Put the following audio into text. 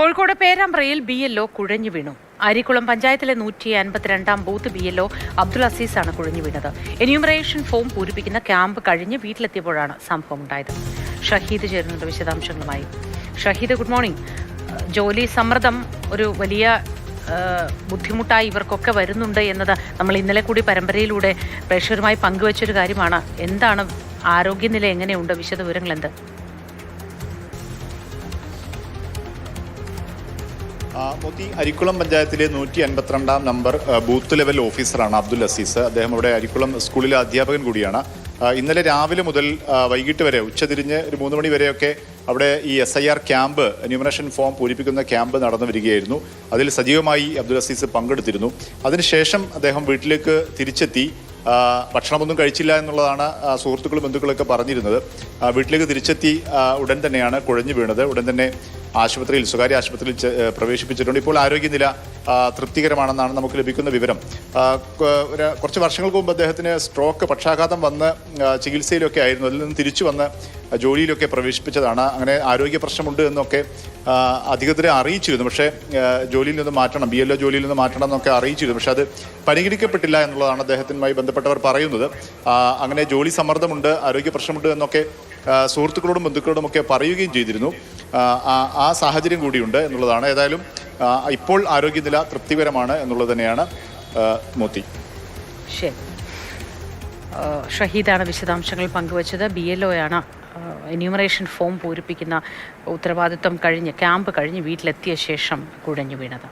കോഴിക്കോട് പേരാമ്പ്രയിൽ B L O കുഴഞ്ഞു വീണു. അരിക്കുളം പഞ്ചായത്തിലെ നൂറ്റി അൻപത്തിരണ്ടാം booth B L O Abdul അസീസാണ് കുഴഞ്ഞു വീണത്. എന്യൂമറേഷൻ ഫോം പൂരിപ്പിക്കുന്ന ക്യാമ്പ് കഴിഞ്ഞ് വീട്ടിലെത്തിയപ്പോഴാണ് സംഭവം ഉണ്ടായത് ഷഹീദ് ചേരുന്നുണ്ട് വിശദാംശങ്ങളുമായി. ഷഹീദ് ഗുഡ് മോർണിംഗ് ജോലി സമ്മർദ്ദം ഒരു വലിയ ബുദ്ധിമുട്ടായി ഇവർക്കൊക്കെ വരുന്നുണ്ട് എന്നത് നമ്മൾ ഇന്നലെ കൂടി പരമ്പരയിലൂടെ പ്രേക്ഷകരുമായി പങ്കുവച്ചൊരു കാര്യമാണ്. എന്താണ് ആരോഗ്യനില എങ്ങനെയുണ്ട്? വിശദവിവരങ്ങൾ എന്ത്? മോത്തി അരിക്കുളം പഞ്ചായത്തിലെ നൂറ്റി അൻപത്തിരണ്ടാം നമ്പർ ബൂത്ത് ലെവൽ ഓഫീസറാണ് അബ്ദുൽ അസീസ്. അദ്ദേഹം ഇവിടെ അരിക്കുളം സ്കൂളിലെ അധ്യാപകൻ കൂടിയാണ്. ഇന്നലെ രാവിലെ മുതൽ വൈകിട്ട് വരെ ഉച്ചതിരിഞ്ഞ് ഒരു മൂന്ന് മണി വരെയൊക്കെ അവിടെ ഈ S I R camp enumeration form പൂരിപ്പിക്കുന്ന camp നടന്നു വരികയായിരുന്നു. അതിൽ സജീവമായി അബ്ദുൽ അസീസ് പങ്കെടുത്തിരുന്നു. അതിനുശേഷം അദ്ദേഹം വീട്ടിലേക്ക് തിരിച്ചെത്തി. ഭക്ഷണമൊന്നും കഴിച്ചില്ല എന്നുള്ളതാണ് സുഹൃത്തുക്കളും ബന്ധുക്കളൊക്കെ പറഞ്ഞിരുന്നത്. വീട്ടിലേക്ക് തിരിച്ചെത്തി ഉടൻ തന്നെയാണ് കുഴഞ്ഞു വീണത്. ഉടൻ തന്നെ ആശുപത്രിയിൽ സ്വകാര്യ ആശുപത്രിയിൽ പ്രവേശിപ്പിച്ചിട്ടുണ്ട്. ഇപ്പോൾ ആരോഗ്യനില തൃപ്തികരമാണെന്നാണ് നമുക്ക് ലഭിക്കുന്ന വിവരം. കുറച്ച് വർഷങ്ങൾക്ക് മുമ്പ് അദ്ദേഹത്തിന് സ്ട്രോക്ക് പക്ഷാഘാതം വന്ന് ചികിത്സയിലൊക്കെ ആയിരുന്നു. അതിൽ നിന്ന് തിരിച്ചു വന്ന് ജോലിയിലൊക്കെ പ്രവേശിപ്പിച്ചതാണ്. അങ്ങനെ ആരോഗ്യ പ്രശ്നമുണ്ട് എന്നൊക്കെ അധികൃതരെ അറിയിച്ചിരുന്നു. പക്ഷേ ജോലിയിൽ നിന്ന് മാറ്റണം ബി എൽ ഒ ജോലിയിൽ നിന്ന് മാറ്റണം എന്നൊക്കെ അറിയിച്ചിരുന്നു. പക്ഷേ അത് പരിഗണിക്കപ്പെട്ടില്ല എന്നുള്ളതാണ് അദ്ദേഹത്തിനുമായി ബന്ധപ്പെട്ടവർ പറയുന്നത്. അങ്ങനെ ജോലി സമ്മർദ്ദമുണ്ട് ആരോഗ്യ പ്രശ്നമുണ്ട് എന്നൊക്കെ സുഹൃത്തുക്കളോടും ബന്ധുക്കളോടും ഒക്കെ പറയുകയും ചെയ്തിരുന്നു. ആ, സാഹചര്യം കൂടിയുണ്ട് എന്നുള്ളതാണ്. ഏതായാലും ഇപ്പോൾ ആരോഗ്യനില തൃപ്തികരമാണ് എന്നുള്ളത് തന്നെയാണ് മോത്തി ഷഹീദാണ് വിശദാംശങ്ങൾ പങ്കുവച്ചത്. ബി എൽ ഒയാണ് എന്യൂമറേഷൻ ഫോം പൂരിപ്പിക്കുന്ന ഉത്തരവാദിത്വം കഴിഞ്ഞ് ക്യാമ്പ് കഴിഞ്ഞ് വീട്ടിലെത്തിയ ശേഷം കുഴഞ്ഞു വീണത്.